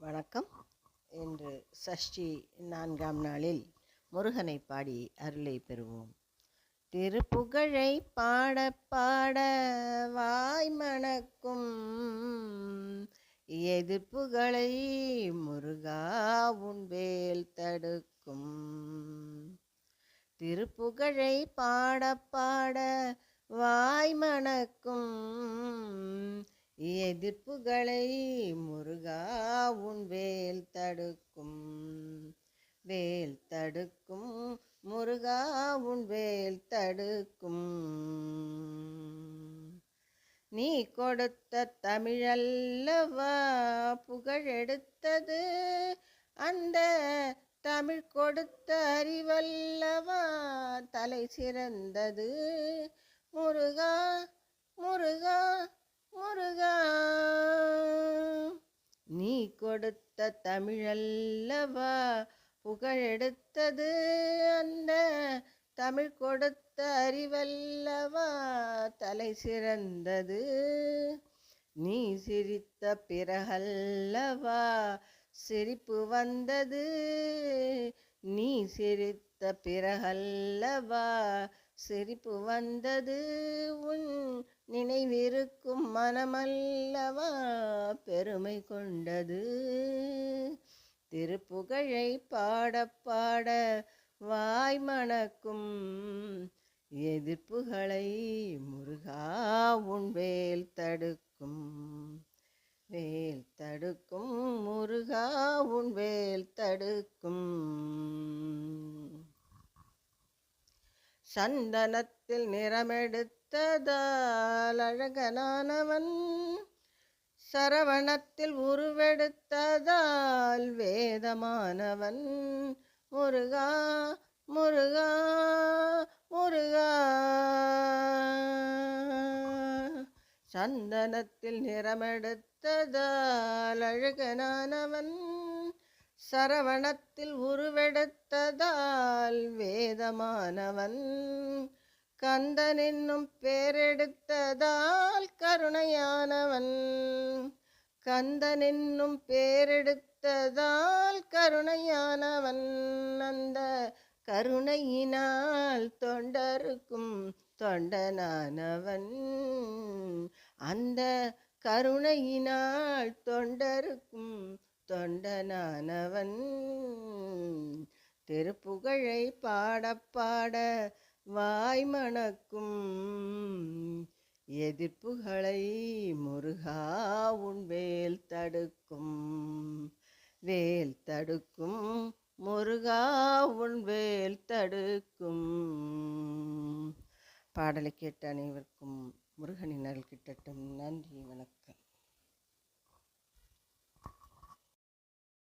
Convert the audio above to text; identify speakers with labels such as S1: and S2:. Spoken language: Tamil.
S1: வணக்கம். இன்று சஷ்டி நான்காம் நாளில் முருகனை பாடி அருளை பெறுவோம். திருப்புகழை பாட பாட வாய் மணக்கும் எதிர்ப்புகளை முருகா உன்வேல் தடுக்கும். திருப்புகழை பாட பாட வாய் மணக்கும் எதிர்ப்புகளை முருகா உன் வேல் தடுக்கும். வேல் தடுக்கும். முருகா உன் வேல் தடுக்கும். நீ கொடுத்த தமிழல்லவா? புகழெடுத்தது அந்த தமிழ் கொடுத்த அறிவல்லவா? தலை சிறந்தது. முருகா கொடுத்த தமிழல்லவா? புகழெடுத்தது அந்த தமிழ் கொடுத்த அறிவல்லவா? தலை சிறந்தது. நீ சிரித்த பிறகல்லவா? சிரிப்பு வந்தது. நீ சிரித்த பிறகல்லவா? சிரிப்பு வந்தது உன் நினைவிருக்கும் மனமல்லவா? பெருமை கொண்டது. திருப்புகழை பாட பாட வாய் மணக்கும் எதிர்ப்புகளை முருகா உன் வேல் தடுக்கும். வேல் தடுக்கும் முருகா உன் வேல் தடுக்கும். சந்தனத்தில் நிறமெடுத்ததால் அழகனானவன் சரவணத்தில் உருவெடுத்ததால் வேதமானவன். முருகா முருகா முருகா. சந்தனத்தில் நிறமெடுத்ததால் அழகனானவன் சரவணத்தில் உருவெடுத்ததால் வேதமானவன் கந்தன் என்னும் பேரெடுத்ததால் கருணையானவன் கந்தன் என்னும் பேரெடுத்ததால் கருணையானவன் அந்த கருணையினால் தொண்டருக்கும் தொண்டனானவன் அந்த கருணையினால் தொண்டருக்கும் தொண்டனானவன் திருப்புகழை பாடப்பாட வாய் மணக்கும் எதிர்ப்புகளை முருகா உன் வேல் தடுக்கும். வேல் தடுக்கும் முருகா உன் வேல் தடுக்கும். பாடலை கேட்ட அனைவருக்கும் முருகனின் அருள் கிட்டட்டும். நன்றி வணக்கம்.